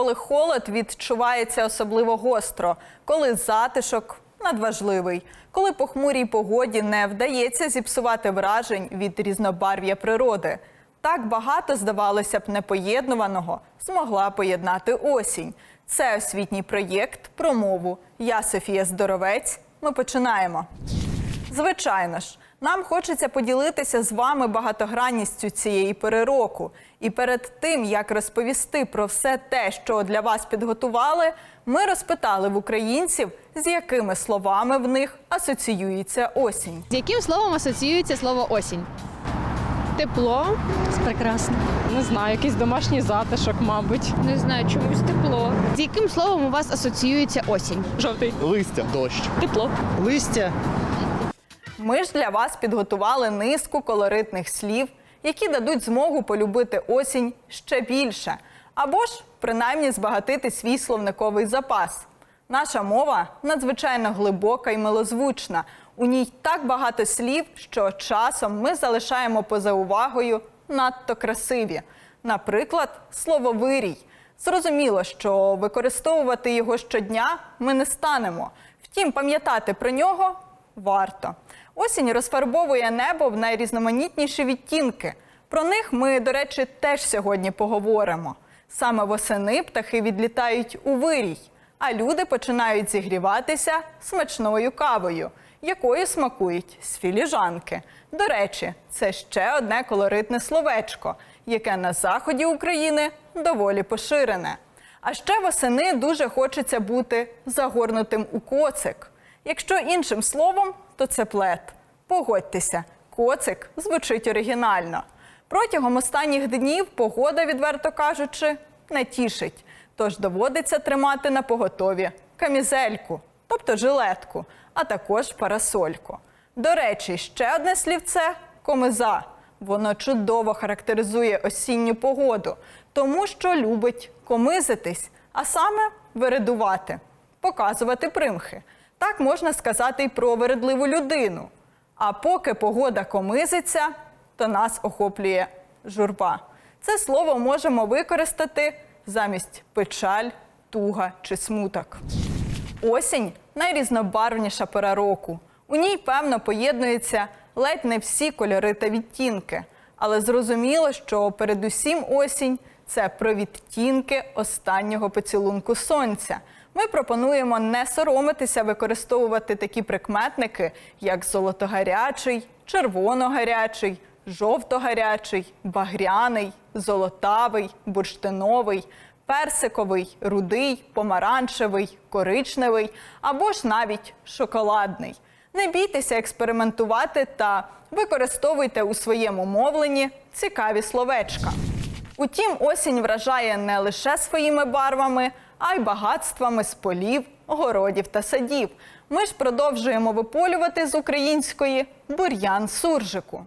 коли холод відчувається особливо гостро, коли затишок надважливий, коли похмурій погоді не вдається зіпсувати вражень від різнобарв'я природи. Так багато, здавалося б, непоєднуваного змогла поєднати осінь. Це освітній проєкт про мову. Я Софія Здоровець. Ми починаємо. Звичайно ж, нам хочеться поділитися з вами багатогранністю цієї пори року. І перед тим, як розповісти про все те, що для вас підготували, ми розпитали в українців, з якими словами в них асоціюється осінь. З яким словом асоціюється слово осінь? Тепло. Прекрасно. Не знаю, якийсь домашній затишок, мабуть. Не знаю, чомусь тепло. З яким словом у вас асоціюється осінь? Жовтий. Листя, дощ. Тепло. Листя. Ми ж для вас підготували низку колоритних слів, які дадуть змогу полюбити осінь ще більше, або ж принаймні збагатити свій словниковий запас. Наша мова надзвичайно глибока і милозвучна. У ній так багато слів, що часом ми залишаємо поза увагою надто красиві. Наприклад, слово вирій. Зрозуміло, що використовувати його щодня ми не станемо. Втім, пам'ятати про нього варто. Осінь розфарбовує небо в найрізноманітніші відтінки. Про них ми, до речі, теж сьогодні поговоримо. Саме восени птахи відлітають у вирій, а люди починають зігріватися смачною кавою, якою смакують з філіжанки. До речі, це ще одне колоритне словечко, яке на заході України доволі поширене. А ще восени дуже хочеться бути загорнутим у коцик. Якщо іншим словом, то це плед. Погодьтеся, коцик звучить оригінально. Протягом останніх днів погода, відверто кажучи, не тішить. Тож доводиться тримати на поготові камізельку, тобто жилетку, а також парасольку. До речі, ще одне слівце комиза. Воно чудово характеризує осінню погоду, тому що любить комизитись, а саме вередувати, показувати примхи. Так можна сказати й про вередливу людину. А поки погода комизиться, то нас охоплює журба. Це слово можемо використати замість печаль, туга чи смуток. Осінь найрізнобарвніша пора року. У ній, певно, поєднуються ледь не всі кольори та відтінки. Але зрозуміло, що передусім осінь це про відтінки останнього поцілунку сонця. Ми пропонуємо не соромитися використовувати такі прикметники, як золотогарячий, червоногарячий, жовтогарячий, багряний, золотавий, бурштиновий, персиковий, рудий, помаранчевий, коричневий або ж навіть шоколадний. Не бійтеся експериментувати та використовуйте у своєму мовленні цікаві словечка. Утім, осінь вражає не лише своїми барвами, а й багатствами з полів, городів та садів. Ми ж продовжуємо виполювати з української бур'ян суржику.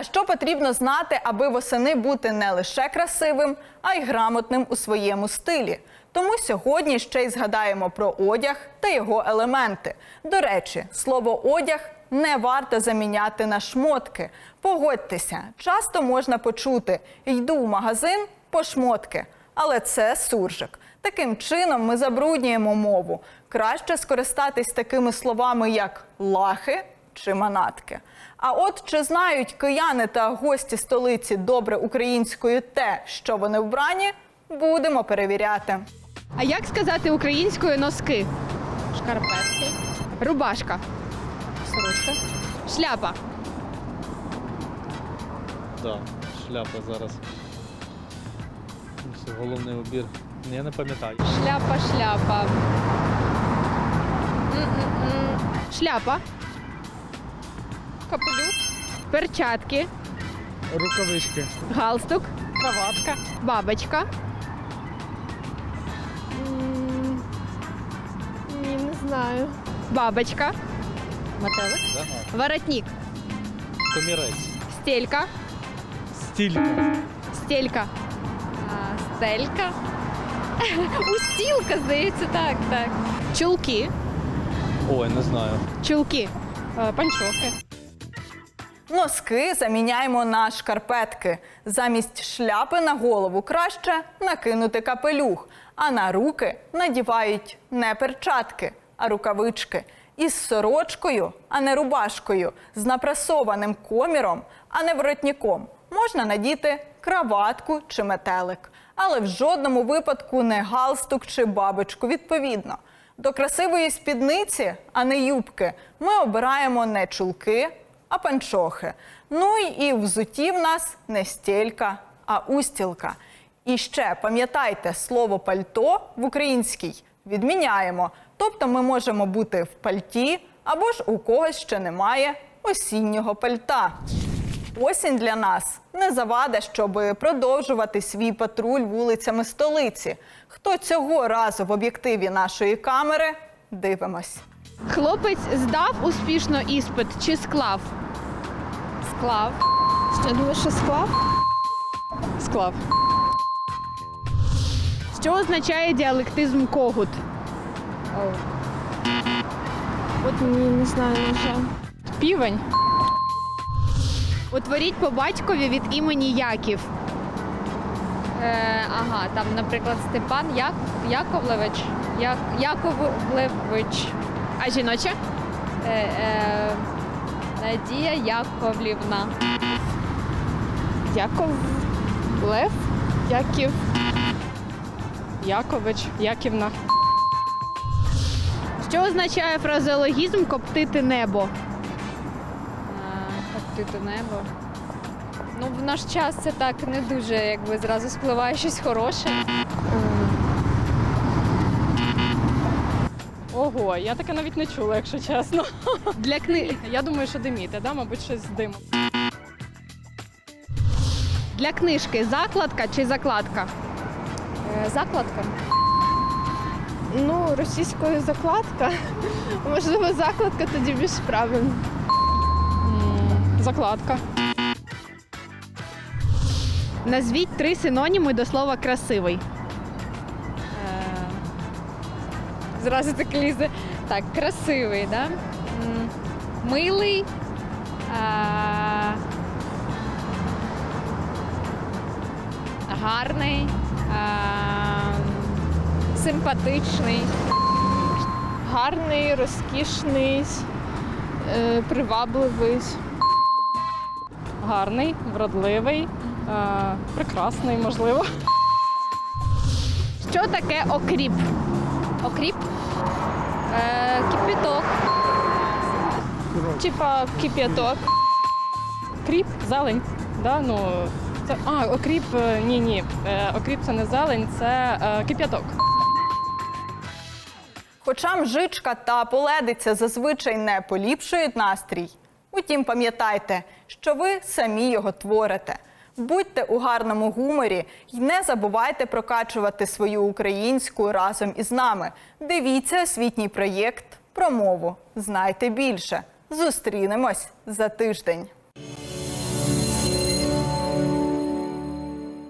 А що потрібно знати, аби восени бути не лише красивим, а й грамотним у своєму стилі? Тому сьогодні ще й згадаємо про одяг та його елементи. До речі, слово одяг не варто заміняти на шмотки. Погодьтеся, часто можна почути йду в магазин по шмотки, але це суржик. Таким чином ми забруднюємо мову. Краще скористатись такими словами, як лахи чи манатки. А от чи знають кияни та гості столиці добре українською те, що вони вбрані, будемо перевіряти. А як сказати українською носки? Шкарпетки. Рубашка. Сорочка. Шляпа. Да, шляпа зараз. Це головний убір. Ні, Я не пам'ятаю. Шляпа, шляпа. Шляпа. Капелюх. перчатки, Рукавички. галстук, Кроватка. бабочка, Ні, не знаю. бабочка, Метелик. Да? воротник, Комірець. стелька, Стілька. стелька, А, стелька. Устілка, здається, так, так. чулки, Ой, не знаю. чулки, Е, Панчохи. Носки заміняємо на шкарпетки. Замість шляпи на голову краще накинути капелюх, а на руки надівають не перчатки, а рукавички. Із сорочкою, а не рубашкою, з напрасованим коміром, а не воротником. Можна надіти краватку чи метелик, але в жодному випадку не галстук чи бабочку відповідно. До красивої спідниці, а не юбки, ми обираємо не чулки, а панчохи. Ну і взуті в нас не стілька, а устілка. І ще пам'ятайте, слово пальто в українській відміняємо. Тобто ми можемо бути в пальті або ж у когось ще немає осіннього пальта. Осінь для нас не завада, щоб продовжувати свій патруль вулицями столиці. Хто цього разу в об'єктиві нашої камери? Дивимось. Хлопець здав успішно іспит чи склав, Склав. Я думаю, що склав. Склав. що означає діалектизм когут, От ні, не знаю, на жаль. Півень. утворіть по батькові від імені Яків, Е, ага, там, наприклад, Степан Як... Яковлевич. Як... Яковлевич. А жіноче Е, е, Надія Яковлівна. Яков. Лев. Яків. Якович. Яківна. що означає фразеологізм коптити небо. Коптити небо. Ну, в наш час це так не дуже, якби зразу спливає щось хороше. Ого, я таке навіть не чула, якщо чесно. Для кни... Я думаю, що диміти, да? мабуть, щось з димом. для книжки закладка чи закладка. Е, закладка. Ну, російською закладка. Можливо, закладка тоді більш правильно. Закладка. Назвіть три синоніми до слова красивий. Зразу так лізе. Так, красивий, да? Милий. А, Гарний. а, Симпатичний. Гарний, розкішний, е, привабливий. Гарний, вродливий, е, прекрасний, можливо. Що таке окріп? Окріп. Е, Кипіток. Типа кип'яток. Кріп, зелень. Да? Ну, це, а, окріп, е, ні, ні. Е, окріп це не зелень, це е, кип'яток. Хоча мжичка та поледиця зазвичай не поліпшують настрій. Утім, пам'ятайте, що ви самі його творите. Будьте у гарному гуморі і не забувайте прокачувати свою українську разом із нами. Дивіться освітній проєкт про мову. Знайте більше. Зустрінемось за тиждень.